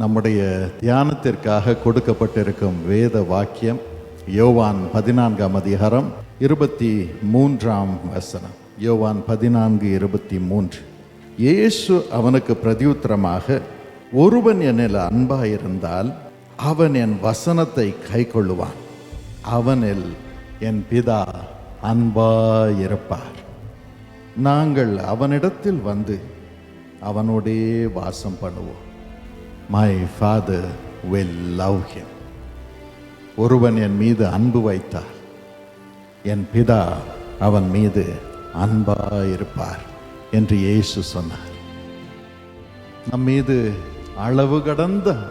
நம்முடைய தியானத்திற்காக கொடுக்கப்பட்டிருக்கும் வேத வாக்கியம் யோவான் பதினான்காம் அதிகாரம் இருபத்தி மூன்றாம் வசனம். யோவான் பதினான்கு இருபத்தி மூன்று. இயேசு அவனுக்கு பிரதியுத்தரமாக ஒருவன் என்னில் அன்பாயிருந்தால் அவன் என் வசனத்தை கை கொள்ளுவான் அவனில் என் பிதா அன்பாயிருப்பார். நாங்கள் அவனிடத்தில் வந்து அவனோடே வாசம் பண்ணுவோம். My father will love him ஒருவன் என் மீது அன்பு வைத்தார். என் பிதா அவன் மீது அன்பாயிருப்பார் என்று இயேசு சொன்னார். நம் மீது அளவு கடந்த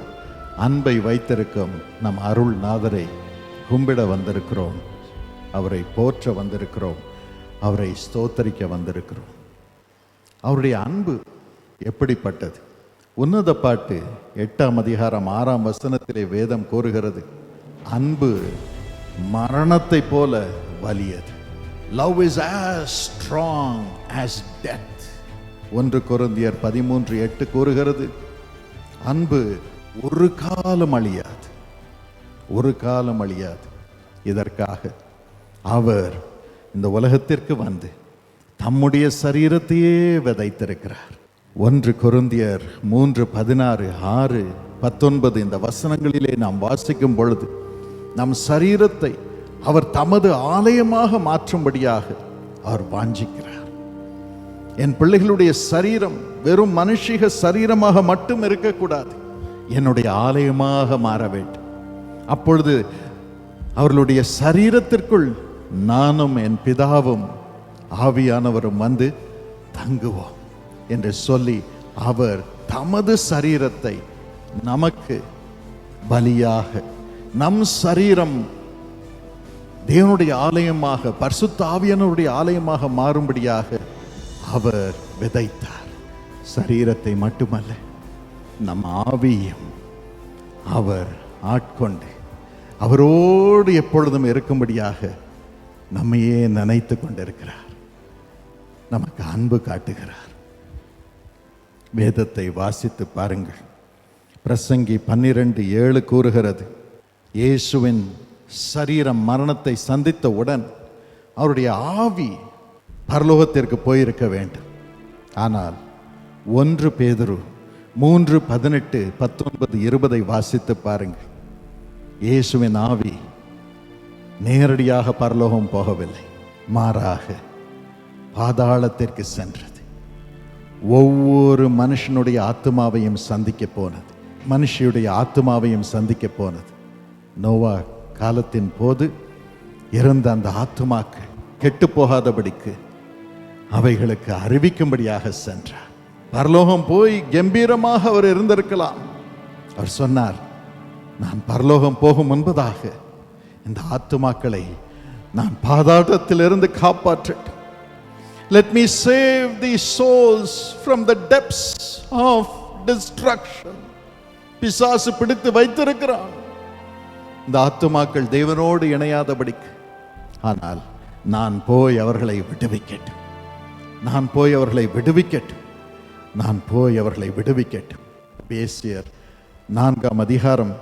அன்பை வைத்திருக்கும் நம் அருள்நாதரை கும்பிட வந்திருக்கிறோம். அவரை போற்ற வந்திருக்கிறோம். அவரை ஸ்தோத்தரிக்க வந்திருக்கிறோம். அவருடைய அன்பு எப்படிப்பட்டது? உன்னத பாட்டு எட்டாம் அதிகாரம் ஆறாம் வசனத்திலே வேதம் கூறுகிறது. அன்பு மரணத்தை போல வலியது. Love is as strong as death ஒன்று கொருந்தியர் பதிமூன்று எட்டு கூறுகிறது. அன்பு ஒரு காலம் அழியாது. ஒரு காலம் அழியாது. இதற்காக அவர் இந்த உலகத்திற்கு வந்து தம்முடைய சரீரத்தையே விதைத்திருக்கிறார். ஒன்று கொருந்தியர் மூன்று பதினாறு ஆறு பத்தொன்பது இந்த வசனங்களிலே நாம் வாசிக்கும் பொழுது நம் சரீரத்தை அவர் தமது ஆலயமாக மாற்றும்படியாக அவர் வாஞ்சிக்கிறார். என் பிள்ளைகளுடைய சரீரம் வெறும் மனுஷிக சரீரமாக மட்டும் இருக்கக்கூடாது. என்னுடைய ஆலயமாக மாற வேண்டும். அப்பொழுது அவர்களுடைய சரீரத்திற்குள் நானும் என் பிதாவும் ஆவியானவரும் வந்து தங்குவோம். என்று சொல்லி அவர் தமது சரீரத்தை நமக்கு பலியாக நம் சரீரம் தேவனுடைய ஆலயமாக பர்சுத்தாவியனுடைய ஆலயமாக மாறும்படியாக அவர் விதைத்தார். சரீரத்தை மட்டுமல்ல நம் ஆவியும் அவர் ஆட்கொண்டு அவரோடு எப்பொழுதும் இருக்கும்படியாக நம்மையே நினைத்து கொண்டிருக்கிறார். நமக்கு அன்பு காட்டுகிறார். வேதத்தை வாசித்து பாருங்கள். பிரசங்கி பன்னிரண்டு ஏழு கூறுகிறது. இயேசுவின் சரீரம் மரணத்தை சந்தித்தவுடன் அவருடைய ஆவி பரலோகத்திற்கு போயிருக்க வேண்டும். ஆனால் ஒன்று பேதுரு மூன்று பதினெட்டு பத்தொன்பது இருபதை வாசித்து பாருங்கள். இயேசுவின் ஆவி நேரடியாக பரலோகம் போகவில்லை. மாறாக பாதாளத்திற்கு சென்றது. ஒவ்வொரு மனுஷனுடைய ஆத்மாவையும் சந்திக்க போனது. மனுஷியுடைய ஆத்மாவையும் சந்திக்க போனது. நோவா காலத்தின் போது இருந்த அந்த ஆத்மாக்கள் கெட்டு போகாதபடிக்கு அவைகளுக்கு அறிவிக்கும்படியாக சென்றார். பரலோகம் போய் கம்பீரமாக அவர் இருந்திருக்கலாம். அவர் சொன்னார் நான் பரலோகம் போகும் முன்பதாக இந்த ஆத்துமாக்களை நான் பாதாளத்திலிருந்து காப்பாற்றட்டும். Let me save these souls from the depths of destruction. பிசாசு பிடித்து வைத்திருக்கிறான். இந்த ஆத்துமாக்கள் தேவனோடு இணையாதபடிக்கு. ஆனால் நான் போய் அவர்களை விடுவிக்கட்டும். நான் போய் அவர்களை விடுவிக்கட்டும். நான் போய் அவர்களை விடுவிக்கட்டும். பேசியர் நான்காம் அதிகாரம்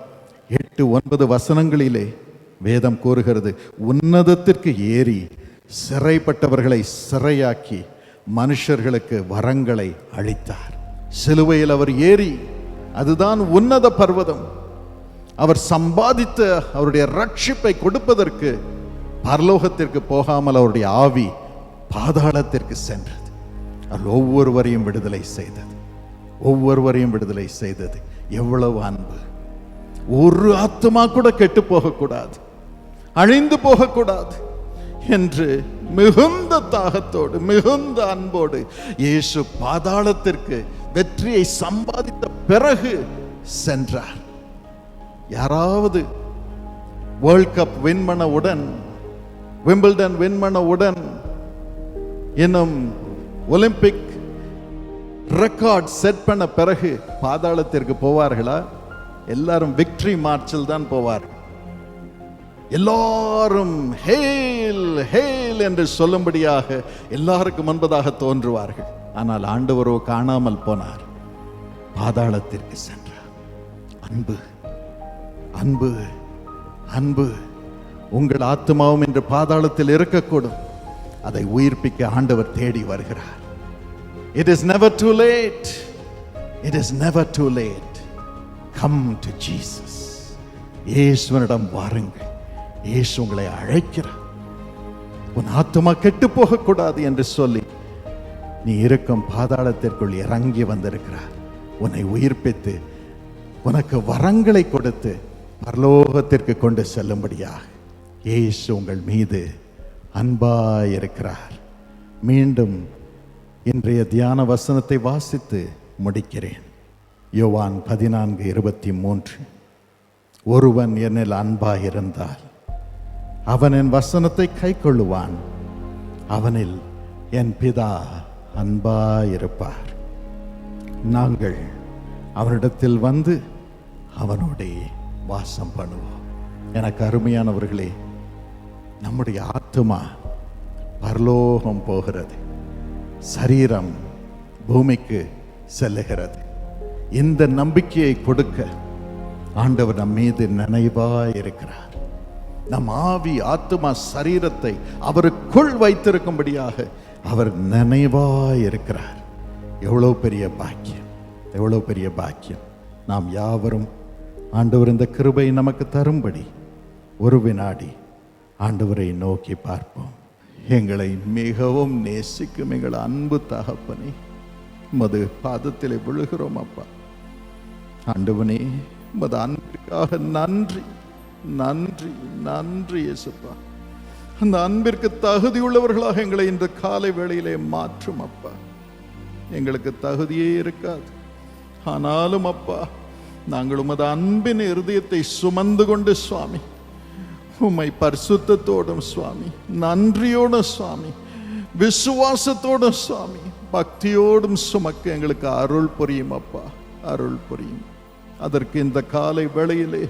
எட்டு ஒன்பது வசனங்களிலே வேதம் கூறுகிறது உன்னதத்திற்கு ஏறி சிறைப்பட்டவர்களை சிறையாக்கி மனுஷர்களுக்கு வரங்களை அளித்தார். சிலுவையில் அவர் ஏறி அதுதான் உன்னத பர்வதம். அவர் சம்பாதித்த அவருடைய ரட்சிப்பை கொடுப்பதற்கு பரலோகத்திற்கு போகாமல் அவருடைய ஆவி பாதாளத்திற்கு சென்றது. அவர் ஒவ்வொருவரையும் விடுதலை செய்தது. ஒவ்வொருவரையும் விடுதலை செய்தது. எவ்வளவு அன்பு. ஒரு ஆத்மா கூட கெட்டு போகக்கூடாது. அழிந்து போகக்கூடாது. என்று மிகுந்த தாகத்தோடு மிகுந்த அன்போடு இயேசு பாதாளத்திற்கு வெற்றியை சம்பாதித்த பிறகு சென்றார். யாராவது வேர்ல்ட் கப் வின் பண்ணவுடன் உடன் விம்பிள்டன் வின் பண்ணவுடன் உடன் இன்னும் ஒலிம்பிக் ரெக்கார்ட் செட் பண்ண பிறகு பாதாளத்திற்கு போவார்களா? எல்லாரும் விக்டரி மார்ச்சில் தான் போவார்கள். எல்லாரும் ஹேல் ஹேல் என்று சொல்லும்படியாக எல்லாருக்கும் முன்பதாக தோன்றுவார்கள். ஆனால் ஆண்டவரோ காணாமல் போனார். பாதாளத்திற்கு சென்றார். அன்பு அன்பு அன்பு. உங்கள் ஆத்மாவும் இன்று பாதாளத்தில் இருக்கக்கூடும். அதை உயிர்ப்பிக்க ஆண்டவர் தேடி வருகிறார். It is never too late it is never too late come to Jesus இயேசுவனிடம் வாருங்கள். இயேசு உங்களை அழைக்கிறார். உன் ஆத்மா கெட்டு போகக்கூடாது என்று சொல்லி நீ இருக்கும் பாதாளத்திற்குள் இறங்கி வந்திருக்கிறார். உன்னை உயிர்ப்பித்து உனக்கு வரங்களை கொடுத்து பரலோகத்திற்கு கொண்டு செல்லும்படியாக இயேசு உங்கள் மீது அன்பாயிருக்கிறார். மீண்டும் இன்றைய தியான வசனத்தை வாசித்து முடிக்கிறேன். யோவான் பதினான்கு இருபத்தி மூன்று. ஒருவன் என்னில் அன்பாயிருந்தால் அவன் என் வசனத்தை கைக்கொள்ளுவான். அவனில் என் பிதா அன்பாயிருப்பார். நாங்கள் அவனிடத்தில் வந்து அவனோடே வாசம் பண்ணுவோம். எனக்கு அருமையானவர்களே நம்முடைய ஆத்துமா பரலோகம் போகிறது. சரீரம் பூமிக்கு செல்லுகிறது. இந்த நம்பிக்கையை கொடுக்க ஆண்டவர் நம் மீது நினைவாக இருக்கிறார் நம் ஆவி ஆத்துமா சரீரத்தை அவருக்குள் வைத்திருக்கும்படியாக அவர் நினைவாய் இருக்கிறார். எவ்வளோ பெரிய பாக்கியம் எவ்வளோ பெரிய பாக்கியம். நாம் யாவரும் ஆண்டவர் இந்த கிருபை நமக்கு தரும்படி ஒரு வினாடி ஆண்டவரை நோக்கி பார்ப்போம். எங்களை மிகவும் நேசிக்கும் எங்கள் அன்பு தகப்பனை மது பாதத்திலே விழுகிறோம் அப்பா. ஆண்டவனே மது அன்பிற்காக நன்றி. நன்றி நன்றி இயேசுப்பா அந்த அன்பிற்கு தகுதியுள்ளவர்களாக எங்களை இந்த காலை வேளையிலே மாற்றும் அப்பா. எங்களுக்கு தகுதியே இருக்காது. ஆனாலும் அப்பா நாங்கள் உமது அன்பின் இருதயத்தை சுமந்து கொண்டு சுவாமி உம்மை பரிசுத்தத்தோடும் சுவாமி நன்றியோடும் சுவாமி விசுவாசத்தோடும் சுவாமி பக்தியோடும் சுமக்க எங்களுக்கு அருள் புரியும் அப்பா. அருள் புரியும். அதற்கு இந்த காலை வேளையிலே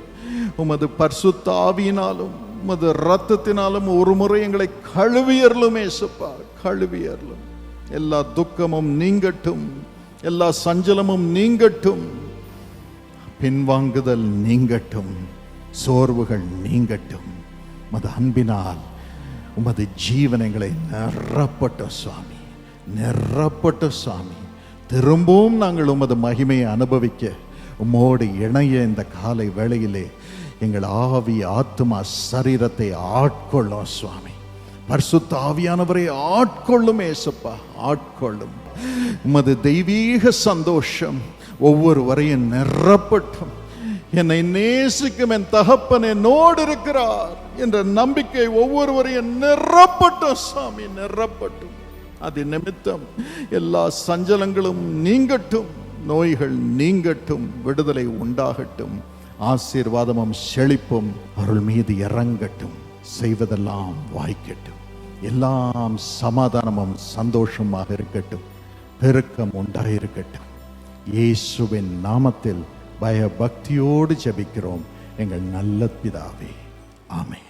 உமது பர்சுத்த ஆவியினாலும் உமது ரத்தத்தினாலும் ஒரு முறை எங்களை கழுவியறலும் ஏசப்பா கழுவியர்லும் எல்லா துக்கமும் நீங்கட்டும் எல்லா சஞ்சலமும் நீங்கட்டும். பின்வாங்குதல் நீங்கட்டும் சோர்வுகள் நீங்கட்டும். உமது அன்பினால் உமது ஜீவனங்களை நிறப்பட்ட சுவாமி நிறப்பட்ட சுவாமி. திரும்பவும் நாங்கள் உமது மகிமையை அனுபவிக்க உம்மோடு இணைய இந்த காலை வேளையிலே எங்கள் ஆவி ஆத்மா சரீரத்தை ஆட்கொள்ளும் சுவாமி. பரிசுத்த ஆவியானவரை ஆட்கொள்ளும் ஏசப்பா ஆட்கொள்ளும். உமது தெய்வீக சந்தோஷம் ஒவ்வொருவரையும் நிரப்பட்டும். என்னை நேசிக்கும் என் தகப்பன் என்னோடு இருக்கிறார் என்ற நம்பிக்கை ஒவ்வொருவரையும் நிறப்பட்டும் சாமி நிறப்பட்டும் அது நிமித்தம் எல்லா சஞ்சலங்களும் நீங்கட்டும். நோய்கள் நீங்கட்டும் விடுதலை உண்டாகட்டும் ஆசீர்வாதமும் செழிப்பும் அருள் மீது இறங்கட்டும் செய்வதெல்லாம் வாய்க்கட்டும். எல்லாம் சமாதானமும் சந்தோஷமாக இருக்கட்டும் பெருக்கம் உண்டாயிருக்கட்டும் இயேசுவின் நாமத்தில் பயபக்தியோடு ஜபிக்கிறோம். எங்கள் நல்ல பிதாவே ஆமேன்.